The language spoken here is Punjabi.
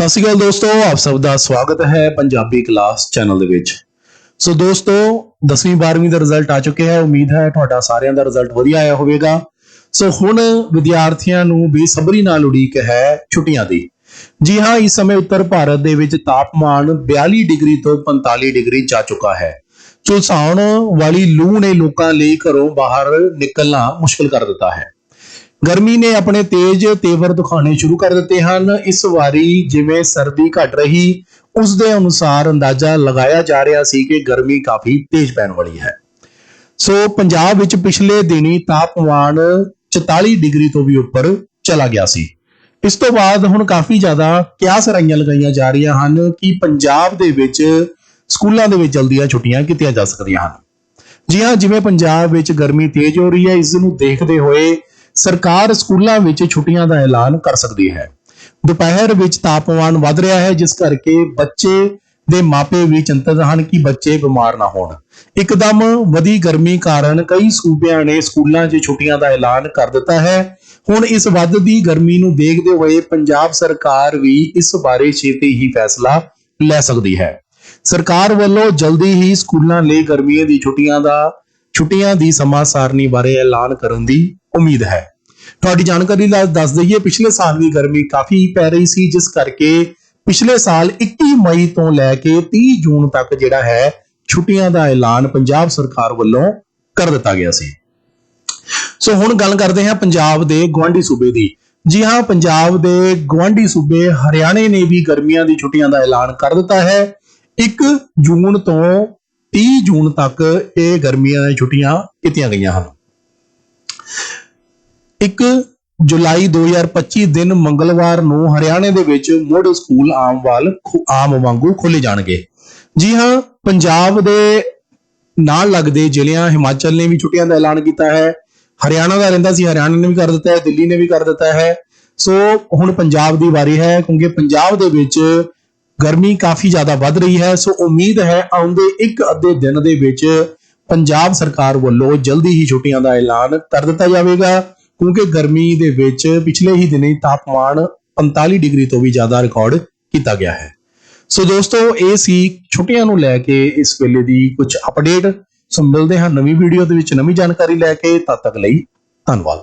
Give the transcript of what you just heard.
ਸਤਿ ਸ਼੍ਰੀ ਅਕਾਲ ਦੋਸਤੋ, ਆਪ ਸਭ ਦਾ ਸਵਾਗਤ ਹੈ ਪੰਜਾਬੀ ਕਲਾਸ ਚੈਨਲ ਦੇ ਵਿੱਚ। ਸੋ ਦੋਸਤੋ 10ਵੀਂ 12ਵੀਂ ਦਾ ਰਿਜ਼ਲਟ ਆ ਚੁੱਕਿਆ ਹੈ। ਉਮੀਦ ਹੈ ਤੁਹਾਡਾ ਸਾਰਿਆਂ ਦਾ ਰਿਜ਼ਲਟ ਵਧੀਆ ਆਇਆ ਹੋਵੇਗਾ। ਸੋ ਹੁਣ ਵਿਦਿਆਰਥੀਆਂ ਨੂੰ ਬੇਸਬਰੀ ਨਾਲ ਉਡੀਕ ਹੈ ਛੁੱਟੀਆਂ ਦੀ। ਜੀ ਹਾਂ, ਇਸ ਸਮੇਂ ਉੱਤਰ ਭਾਰਤ ਦੇ ਵਿੱਚ ਤਾਪਮਾਨ 42 ਡਿਗਰੀ ਤੋਂ 45 ਡਿਗਰੀ ਜਾ ਚੁੱਕਾ ਹੈ। ਝੁਲਸਾਉਣ ਵਾਲੀ ਲੂ ਨੇ ਲੋਕਾਂ ਲਈ ਘਰੋਂ ਬਾਹਰ ਨਿਕਲਣਾ ਮੁਸ਼ਕਲ ਕਰ ਦਿੱਤਾ ਹੈ। ਗਰਮੀ ਨੇ ਆਪਣੇ ਤੇਜ਼ ਤੇਵਰ ਦਿਖਾਉਣੇ ਸ਼ੁਰੂ ਕਰ ਦਿੱਤੇ ਹਨ। ਇਸ ਵਾਰੀ ਜਿਵੇਂ ਸਰਦੀ ਘਟ ਰਹੀ, ਉਸ ਦੇ ਅਨੁਸਾਰ ਅੰਦਾਜ਼ਾ ਲਗਾਇਆ ਜਾ ਰਿਹਾ ਸੀ ਕਿ ਗਰਮੀ ਕਾਫੀ ਤੇਜ਼ ਪੈਣ ਵਾਲੀ ਹੈ। ਸੋ ਪੰਜਾਬ ਵਿੱਚ ਪਿਛਲੇ ਦਿਨੀ ਤਾਪਮਾਨ 44 ਡਿਗਰੀ ਤੋਂ ਵੀ ਉੱਪਰ ਚਲਾ ਗਿਆ ਸੀ। ਇਸ ਤੋਂ ਬਾਅਦ ਹੁਣ ਕਾਫੀ ਜ਼ਿਆਦਾ ਕਿਆਸ ਰਾਈਆਂ ਲਗਾਈਆਂ ਜਾ ਰਹੀਆਂ ਹਨ ਕਿ ਪੰਜਾਬ ਦੇ ਵਿੱਚ ਸਕੂਲਾਂ ਦੇ ਵਿੱਚ ਜਲਦੀਆਂ ਛੁੱਟੀਆਂ ਕੀਤੀਆਂ ਜਾ ਸਕਦੀਆਂ ਹਨ। ਜੀ ਹਾਂ ਜਿਵੇਂ ਪੰਜਾਬ ਵਿੱਚ ਗਰਮੀ ਤੇਜ਼ ਹੋ ਰਹੀ ਹੈ, ਇਸ ਨੂੰ ਦੇਖਦੇ ਹੋਏ ਸਰਕਾਰ ਸਕੂਲਾਂ ਵਿੱਚ ਛੁੱਟੀਆਂ ਦਾ ਐਲਾਨ ਕਰ ਸਕਦੀ ਹੈ। ਦੁਪਹਿਰ ਵਿੱਚ ਤਾਪਮਾਨ ਵੱਧ ਰਿਹਾ ਹੈ, ਜਿਸ ਕਰਕੇ ਬੱਚੇ ਦੇ ਮਾਪੇ ਵੀ ਚਿੰਤਤ ਹਨ ਕਿ ਬੱਚੇ ਬਿਮਾਰ ਨਾ ਹੋਣ। ਇੱਕਦਮ ਵਧੀ ਗਰਮੀ ਕਾਰਨ ਕਈ ਸੂਬਿਆਂ ਨੇ ਸਕੂਲਾਂ 'ਚ ਛੁੱਟੀਆਂ ਦਾ ਐਲਾਨ ਕਰ ਦਿੱਤਾ ਹੈ। ਹੁਣ ਇਸ ਵੱਧਦੀ ਗਰਮੀ ਨੂੰ ਦੇਖਦੇ ਹੋਏ ਪੰਜਾਬ ਸਰਕਾਰ ਵੀ ਇਸ ਬਾਰੇ ਛੇਤੀ ਹੀ ਫੈਸਲਾ ਲੈ ਸਕਦੀ ਹੈ। ਸਰਕਾਰ ਵੱਲੋਂ ਜਲਦੀ ਹੀ ਸਕੂਲਾਂ ਲਈ ਗਰਮੀਆਂ ਦੀ ਛੁੱਟੀਆਂ ਦਾ ਛੁੱਟੀਆਂ ਦੀ ਸਮਾਂ ਸਾਰਣੀ ਬਾਰੇ ਐਲਾਨ ਕਰਨ ਦੀ ਉਮੀਦ ਹੈ। ਤੁਹਾਡੀ ਜਾਣਕਾਰੀ ਲਈ ਦੱਸ ਦਈਏ, ਪਿਛਲੇ ਸਾਲ ਵੀ ਗਰਮੀ ਕਾਫੀ ਪੈ ਰਹੀ ਸੀ, ਜਿਸ ਕਰਕੇ ਪਿਛਲੇ ਸਾਲ 21 ਮਈ ਤੋਂ ਲੈ ਕੇ 30 ਜੂਨ ਤੱਕ ਜਿਹੜਾ ਹੈ, ਛੁੱਟੀਆਂ ਦਾ ਐਲਾਨ ਪੰਜਾਬ ਸਰਕਾਰ ਵੱਲੋਂ ਕਰ ਦਿੱਤਾ ਗਿਆ ਸੀ। ਸੋ ਹੁਣ ਗੱਲ ਕਰਦੇ ਹਾਂ ਪੰਜਾਬ ਦੇ ਗਵਾਂਢੀ ਸੂਬੇ ਦੀ। ਜੀ ਹਾਂ, ਪੰਜਾਬ ਦੇ ਗਵਾਂਢੀ ਸੂਬੇ ਹਰਿਆਣੇ ਨੇ ਵੀ ਗਰਮੀਆਂ ਦੀ ਛੁੱਟੀਆਂ ਦਾ ਐਲਾਨ ਕਰ ਦਿੱਤਾ ਹੈ। 1 ਜੂਨ ਤੋਂ 30 ਜੂਨ ਤੱਕ ਇਹ ਗਰਮੀਆਂ ਦੀਆਂ ਛੁੱਟੀਆਂ ਕੀਤੀਆਂ ਗਈਆਂ ਹਨ। 1 ਜੁਲਾਈ 2025 ਦਿਨ ਮੰਗਲਵਾਰ ਨੂੰ ਹਰਿਆਣੇ ਦੇ ਵਿੱਚ ਮੁੜ ਸਕੂਲ ਆਮ ਵਾਲ ਖੁ- ਆਮ ਵਾਂਗੂ ਖੋਲੇ ਜਾਣਗੇ। ਜੀ ਹਾਂ, ਪੰਜਾਬ ਦੇ ਨਾਲ ਲੱਗਦੇ ਜ਼ਿਲ੍ਹਿਆਂ ਹਿਮਾਚਲ ਨੇ ਵੀ ਛੁੱਟੀਆਂ ਦਾ ਐਲਾਨ ਕੀਤਾ ਹੈ। ਹਰਿਆਣਾ ਦਾ ਰਹਿੰਦਾ ਸੀ, ਹਰਿਆਣਾ ਨੇ ਵੀ ਕਰ ਦਿੱਤਾ ਹੈ, ਦਿੱਲੀ ਨੇ ਵੀ ਕਰ ਦਿੱਤਾ ਹੈ। ਸੋ ਹੁਣ ਪੰਜਾਬ ਦੀ ਵਾਰੀ ਹੈ, ਕਿਉਂਕਿ ਪੰਜਾਬ ਦੇ ਵਿੱਚ ਗਰਮੀ ਕਾਫੀ ਜ਼ਿਆਦਾ ਵੱਧ ਰਹੀ ਹੈ। ਸੋ ਉਮੀਦ ਹੈ ਆਉਂਦੇ ਇੱਕ ਅੱਧੇ ਦਿਨ ਦੇ ਵਿੱਚ ਪੰਜਾਬ ਸਰਕਾਰ ਵੱਲੋਂ ਜਲਦੀ ਹੀ ਛੁੱਟੀਆਂ ਦਾ ਐਲਾਨ ਕਰ ਦਿੱਤਾ ਜਾਵੇਗਾ। ਕਿਉਂਕਿ ਗਰਮੀ ਦੇ ਵਿੱਚ ਪਿਛਲੇ ਹੀ ਦਿਨੀ ਤਾਪਮਾਨ 45 ਡਿਗਰੀ ਤੋਂ ਵੀ ਜ਼ਿਆਦਾ ਰਿਕਾਰਡ ਕੀਤਾ ਗਿਆ ਹੈ। ਸੋ ਦੋਸਤੋ, ਇਹ ਸੀ ਛੁੱਟੀਆਂ ਨੂੰ ਲੈ ਕੇ ਇਸ ਵੇਲੇ ਦੀ ਕੁਝ ਅਪਡੇਟ ਸੋ ਮਿਲਦੇ ਹਾਂ ਨਵੀਂ ਵੀਡੀਓ ਦੇ ਵਿੱਚ ਨਵੀਂ ਜਾਣਕਾਰੀ ਲੈ ਕੇ। ਤਦ ਤੱਕ ਲਈ ਧੰਨਵਾਦ।